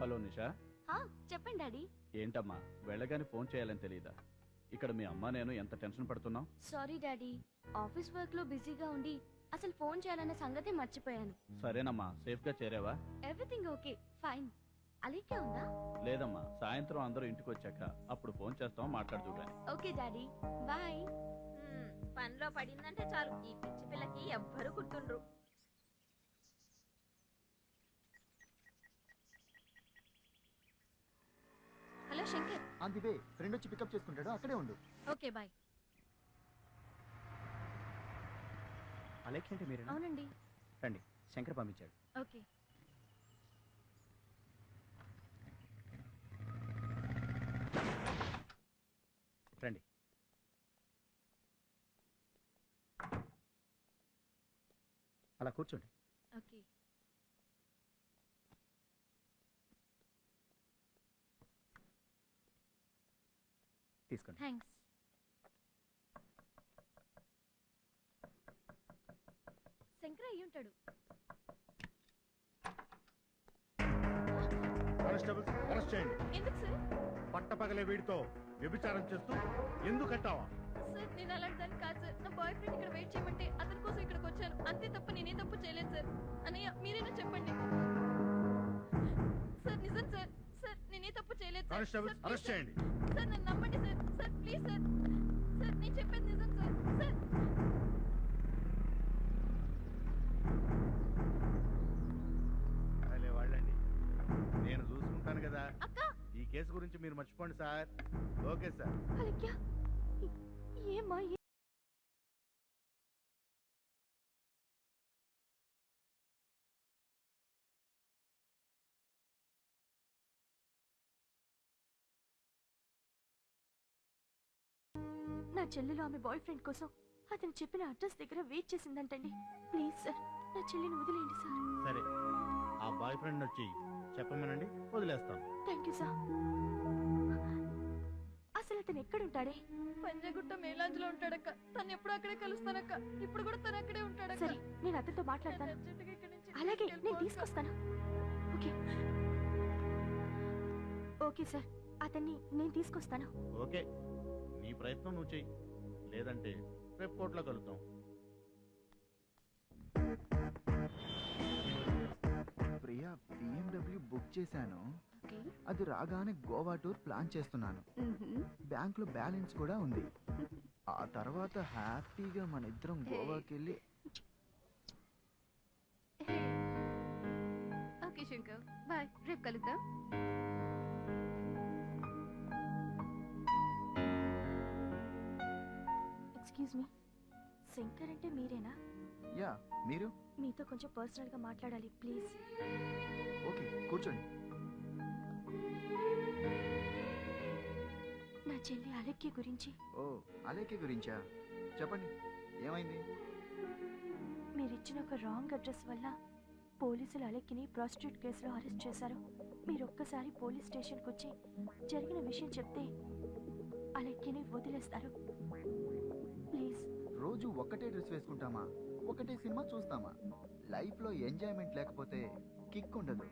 Hello నిషా. హా, చెప్పండి daddy. ఏంటమ్మా వెళ్ళగానే ఫోన్ చేయాలని తెలియదా ఇక్కడ మీ అమ్మ నేను ఎంత టెన్షన్ పడుతున్నాం? సారీ డాడీ ఆఫీస్ వర్క్లో బిజీగా ఉండి అసలు ఫోన్ చేయాలన్న సంగతి మర్చిపోయాను. సరేనమ్మా సేఫ్గా చేరావా? Everything okay fine. అలీకే ఉందా? లేదమ్మా సాయంత్రం అందరూ ఇంటికి వచ్చాక అప్పుడు ఫోన్ చేస్తాం మాట్లాడుతూ గాని. Okay daddy bye. పనిలో పడిందంటే చాలు. ఈ పిచ్చి పిల్లకి ఎవ్వరు గుర్తుండ్రు. Hello Shankar. On the way friend వచ్చి పికప్ చేసుకుంటాడు అక్కడే ఉండు. Okay bye. అలెక్స్ అంటే మీరేనా? అవునండి. రండి శంకర్ పంపించాడు. ఓకే. రండి. అలా కూర్చోండి. ఓకే. తీసుకోండి. థ్యాంక్స్ శంకర్ అయ్యి ఉంటాడు. కానిస్టేబుల్స్ అరెస్ట్ చేయండి. ఎందుకు సార్? పట్టపగలే వీడితో వ్యభిచారం చేస్తూ ఎందుకు కట్టావా? సార్ నేను అలాంటి దాన్ని కాదు సార్. నా బాయ్ ఫ్రెండ్ ఇక్కడ వెయిట్ చేయమంటే అతని కోసం ఇక్కడికి వచ్చాను. అంతే తప్ప నేనే తప్పు చేయలేదు సార్. అన్నయ్య మీరేనా చెప్పండి. సార్ నిజం సార్. సార్ నేనే తప్పు చేయలేదు సార్. Constables arrest. చేయండి. సార్ నన్ను కేసు గురించి మీరు మర్చిపోండి సార్. Okay sir. అలక్య ఏమా నా చెల్లెలు ఆమె బాయ్ ఫ్రెండ్ కోసం అతను చెప్పిన అడ్రస్ దగ్గర వెయిట్ చేసిందంటండి. ప్లీజ్ సార్ నా చెల్లిని వదిలేయండి సార్ సరే ఆ బాయ్ ఫ్రెండ్ వచ్చి చెప్పమనండి వదిలేస్తాను. థ్యాంక్ యూ సార్ ఎక్కడుంటాడే పంజాగుట్ట మేలాంజ్లో ఉంటాడక్క. తను ఎప్పుడు అక్కడే కలుస్తానక్క. ఇప్పుడు కూడా తను అక్కడే ఉంటాడక్క. సరే నేను అతనితో మాట్లాడతాను. అలాగే నేను తీసుకొస్తాను. ఓకే. Okay sir. అతన్ని నేను తీసుకొస్తాను. ఓకే. నీ ప్రయత్నం నువ్వు చెయ్యి. లేదంటే రేపు కోర్టులో కలుద్దాం. ప్రియా బిఎండబ్ల్యూ బుక్ చేశాను. ఓకే. అది రాగానే గోవా టూర్ ప్లాన్ చేస్తున్నాను. బ్యాంక్లో బ్యాలెన్స్ కూడా ఉంది. ఆ తర్వాత హ్యాపీగా మన ఇద్దరం గోవాకి వెళ్ళి ఓకే శంకర్. బాయ్. రేపు కలుద్దాం. ఎక్స్క్యూజ్ మీ శంకర్ అంటే మీరేనా? యా మీరు? మీతో కొంచెం పర్సనల్గా మాట్లాడాలి ప్లీజ్ ఓకే కూర్చోండి. నా చెల్లి అలెక్కి గురించి. ఓ అలేకే గురించా? చెప్పండి ఏమైంది? మీరిచ్చిన ఒక రాంగ్ అడ్రస్ వల్ల పోలీసులు అలెక్కిని ప్రాస్టిట్యూట్ కేసులో అరెస్ట్ చేశారు. మీరు ఒక్కసారి పోలీస్ స్టేషన్కి వచ్చి జరిగిన విషయం చెప్తే అలెక్కిని వదిలేస్తారు. రోజు ఒక్కటే డ్రెస్ వేసుకుంటామా? ఒకటే సినిమా చూస్తామా? లైఫ్లో ఎంజాయ్మెంట్ లేకపోతే కిక్ ఉండదు.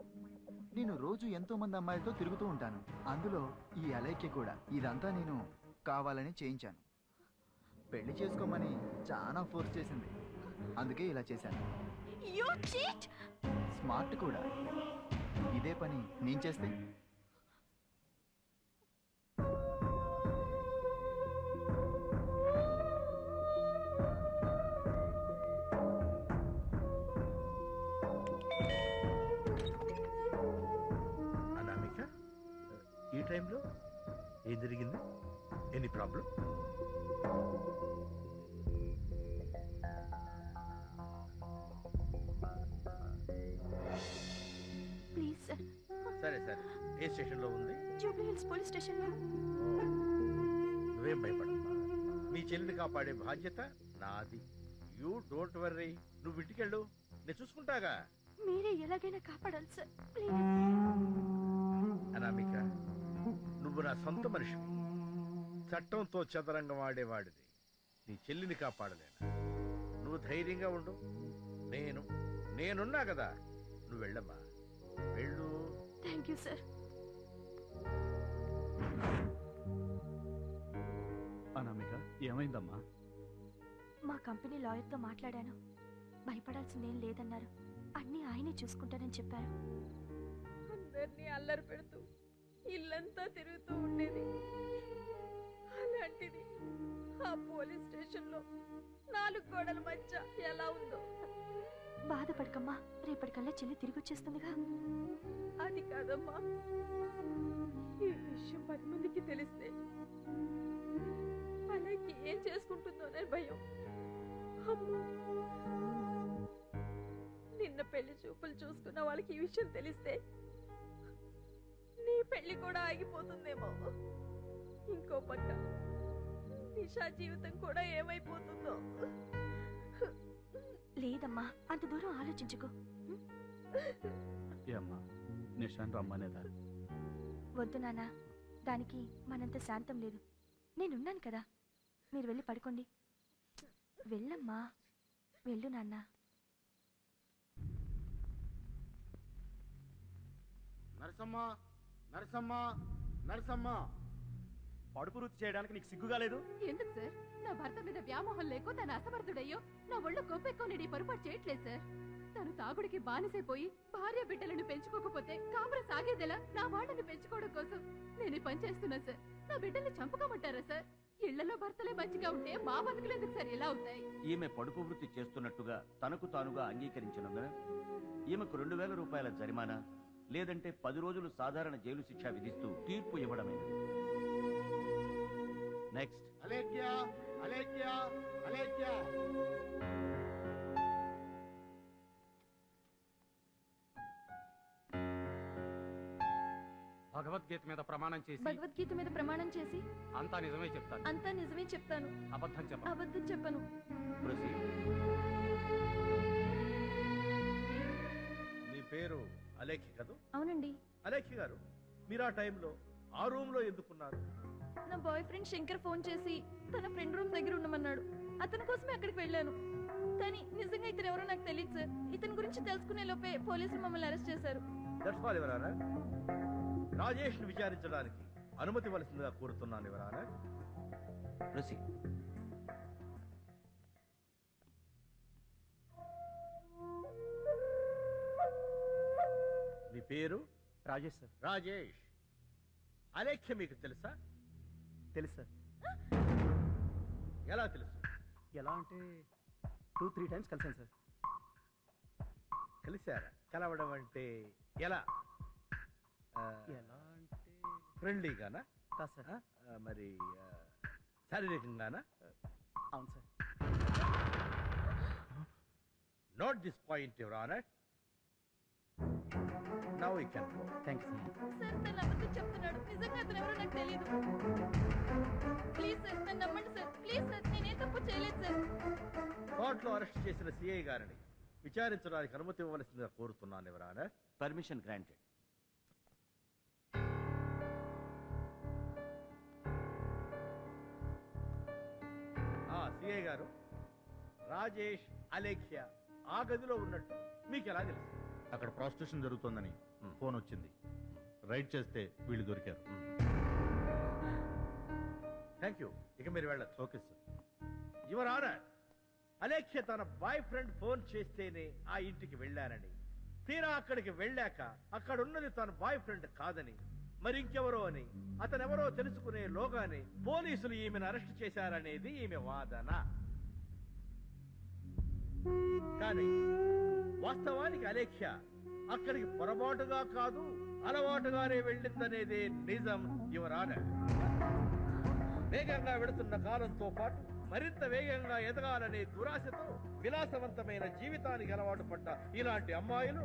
నేను రోజు ఎంతో మంది అమ్మాయిలతో తిరుగుతూ ఉంటాను. అందులో ఈ అలైక్య కూడా. ఇదంతా నేను కావాలని చేయించాను. పెళ్ళి చేసుకోమని చాలా ఫోర్స్ చేసింది. అందుకే ఇలా చేశాను. స్మార్ట్ కూడా. ఇదే పని నేను చేస్తే? జరిగింది? ఎనీ ప్రాబ్లం ప్లీజ్ సార్ సరే సరే. ఏ స్టేషన్లో ఉంది? జూబ్లీ హిల్స్ పోలీస్ స్టేషన్లో నువ్వేం భయపడమ్మా నీ చెల్లిని కాపాడే బాధ్యత నాది. యూ డోంట్ వర్రీ నువ్వు ఇంటికెళ్ళు. నేను చూసుకుంటాగా. మీరే ఎలాగైనా కాపాడాలి సార్ ప్లీజ్ అనామిక నువ్వు నా సొంత మనిషి చట్టంతో చదరంగం ఆడేవాడిది. నీ చెల్లిని కాపాడలేను. నువ్వు ధైర్యంగా ఉండు. నేను నేనున్నా కదా. నువ్వు వెళ్ళమ్మా. వెళ్ళు. Thank you sir. అనామిక ఏమైందమ్మా? మా కంపెనీ లాయర్తో మాట్లాడాను. భయపడాల్సిందేం లేదన్నారు. అన్నీ ఆయనే చూసుకుంటానని చెప్పారు. అందరినీ అల్లరి పెడుతూ ఇల్లంతా తిరుగుతూ ఉండేది. అలాంటిది ఆ పోలీస్ స్టేషన్లో నాలుగు గోడల మధ్య ఎలా ఉందో. బాధపడకమ్మా రేపటికల్లా చెల్లి తిరిగి వచ్చేస్తుందిగా అది కాదమ్మా. ఈ విషయం పది మందికి తెలిస్తే అలాగే ఏం చేసుకుంటుందోనే భయం. అమ్మో! నిన్న పెళ్ళి చూపులు చూసుకున్న వాళ్ళకి ఈ విషయం తెలిస్తే నీ పెళ్ళి కూడా ఆగిపోతుందేమో. ఇంకో పక్క నిషా జీవితం కూడా ఏమైపోతుందో. లేదమ్మా అంత దూరం ఆలోచించుకో. నిషాన్ రమ్మనేదా? వద్దు నాన్న దానికి మనంత శాంతం లేదు. నేనున్నాను కదా మీరు వెళ్ళి పడుకోండి. వెళ్ళమ్మా వెళ్ళు నాన్న. నరసమ్మ నరసమ్మ నరసమ్మ. పడుపు వృత్తి చేయడానికి నీకు సిగ్గుగా లేదు? ఎందుకు సార్? నా భర్త మీద వ్యామోహం లేకో తన అసమర్థుడయ్యో నా ఒళ్ళు కొవ్వెక్కువ పొరపాటు చేయట్లేదు సార్. తను తాగుడికి బానిసైపోయి భార్య బిడ్డలను పెంచుకోకపోతే కాపురం సాగేదెలా నా వాళ్ళని పెంచుకోవడం కోసం నేను పని చేస్తున్నా సార్. నా బిడ్డల్ని చంపుకోమంటారా సార్? ఇళ్ళలో భర్తలే మంచిగా ఉంటే మా బతుకులు ఎందుకు సార్ ఇలా అవుతాయి ఈమె పడుపు వృత్తి చేస్తున్నట్టుగా తనకు తానుగా అంగీకరించినందున ఈమెకు రెండు వేల రూపాయల జరిమానా. లేదంటే పది రోజులు సాధారణ జైలు శిక్ష విధిస్తూ తీర్పు ఇవ్వడమైనది నెక్స్ట్ భగవద్గీత మీద ప్రమాణం చేసి భగవద్గీత మీద ప్రమాణం చేసి అంతా నిజమే చెప్తాను. అంతా నిజమే చెప్తాను. అబద్ధం చెప్పను. అబద్ధం చెప్పను. మీ పేరు అలేఖి కదూ? అవునండి. అలేఖి గారు మీరు ఆ టైంలో ఆ రూమ్లో ఎందుకున్నారు? నా బాయ్ ఫ్రెండ్ శంకర్ ఫోన్ చేసి తన ఫ్రెండ్ రూమ్ దగ్గర ఉండమన్నాడు. అతని కోసమే అక్కడికి వెళ్ళాను. కానీ నిజంగా ఇతను ఎవరో నాకు తెలియదు సార్. ఇతని గురించి తెలుసుకునే లోపే పోలీసులు మమ్మల్ని అరెస్ట్ చేశారు. దట్స్ ఆల్ ఎవరానా రాజేష్ విచారించడానికి అనుమతి వలసిందిగా కోరుతున్నాను ఎవరానా మీ పేరు? రాజేష్ సార్. రాజేష్. అలేఖ్య మీకు తెలుసా? తెలుసు సార్. ఎలా తెలుసు? ఎలా అంటే టూ త్రీ టైమ్స్ కలిసాను సార్. కలిశారా? కలవడం అంటే ఎలా? ఎలా అంటే ఫ్రెండ్లీగానా? కాదు సార్. ఆ, మరి ఆ, శారీరకంగానా? అవును sir. Note this point your honour now you can go thank you sir తను అబద్ధం చెప్తున్నాడు. నిజంగా అతను ఎవరో నాకు తెలియదు ప్లీజ్ సార్ నన్ను నమ్మండి సార్ ప్లీజ్ సార్ నేనేం తప్పు చేయలేదు సార్ కోర్టులో అరెస్ట్ చేసిన సిఐ గారిని విచారించడానికి అనుమతి ఇవ్వవలసిందిగా కోరుతున్నాను ఎవర్ ఆనర్. పర్మిషన్ గ్రాంటెడ్ ఆ సిఐ గారు రాజేష్ అలేఖ్య ఆ గదిలో ఉన్నట్టు మీకు ఎలా తెలుసు? అక్కడ ప్రాస్టిట్యూషన్ జరుగుతోందని ఫోన్ వచ్చింది రైడ్ చేస్తే వీళ్ళు దొరికారు. థ్యాంక్ యూ ఇక మీరు వెళ్ళచ్చు. Okay sir. Your honour Alekhya తన బాయ్ ఫ్రెండ్ ఫోన్ చేస్తేనే ఆ ఇంటికి వెళ్ళానని తీరా అక్కడికి వెళ్ళాక అక్కడ ఉన్నది తన బాయ్ ఫ్రెండ్ కాదని మరింకెవరో అని అతనెవరో తెలుసుకునే లోగానే పోలీసులు ఈమెను అరెస్ట్ చేశారనేది ఈమె వాదన. కానీ వాస్తవానికి అలేఖ్య అక్కడికి పొరపాటుగా కాదు అలవాటుగానే వెళ్ళిందనేదే నిజం యువరాన వేగంగా వెడుతున్న కాలంతో పాటు మరింత వేగంగా ఎదగాలనే దురాశతో విలాసవంతమైన జీవితానికి అలవాటు పడ్డ ఇలాంటి అమ్మాయిలు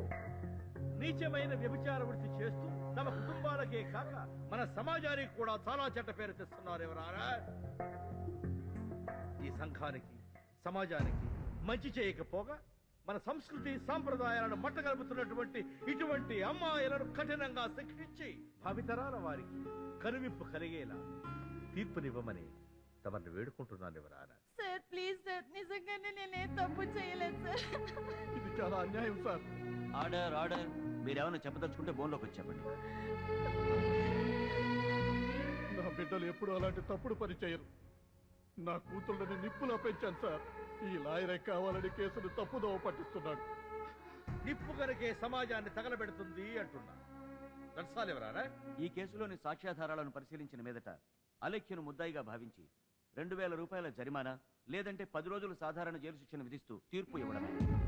నీచమైన వ్యభిచార వృత్తి చేస్తూ తమ కుటుంబాలకే కాక మన సమాజానికి కూడా చాలా చెడ్డ పేరు తెస్తున్నారు ఎవరారా ఈ సంఘానికి సమాజానికి మంచి చేయకపోగా మన సంస్కృతి సాంప్రదాయాలను మట్టగలుపుతున్నటువంటి ఇటువంటి అమ్మాయిలను కఠినంగా శిక్షించి భావితరాల వారికి కనువిప్పు కలిగేలా తీర్పునివ్వమని తమని వేడుకుంటున్నాను సార్ ప్లీజ్ సార్ నిజంగా నిజంగానే నేనేం తప్పు చేయలేదు సార్. ఇది చాలా అన్యాయం సార్. Order order. మీరేమైనా చెప్పదలుచుకుంటే బోన్లోకి వచ్చి చెప్పండి. నా బిడ్డలు ఎప్పుడు అలాంటి తప్పుడు పని చేయరు. నా కూతుళ్ళని నిప్పులా పెంచాను సార్. ఈ లాయరే కావాలని కేసును తప్పుదోవ పట్టిస్తున్నాడు. నిప్పు కనుకే సమాజాన్ని తగలబెడుతుంది అంటున్నా. ఎవరారా? ఈ కేసులోని సాక్ష్యాధారాలను పరిశీలించిన మీదట అలెఖ్యను ముద్దాయిగా భావించి రెండు వేల రూపాయల జరిమానా లేదంటే పది రోజులు సాధారణ జైలు శిక్షను విధిస్తూ తీర్పు ఇవ్వడమే.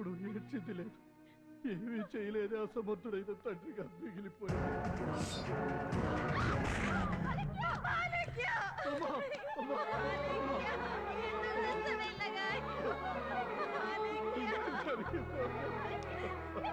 ఎప్పుడు ఏడ్చింది లేదు. ఏమీ చేయలేని అసమర్థుడైన తండ్రిగా మిగిలిపోయాడు. జరిగిందో?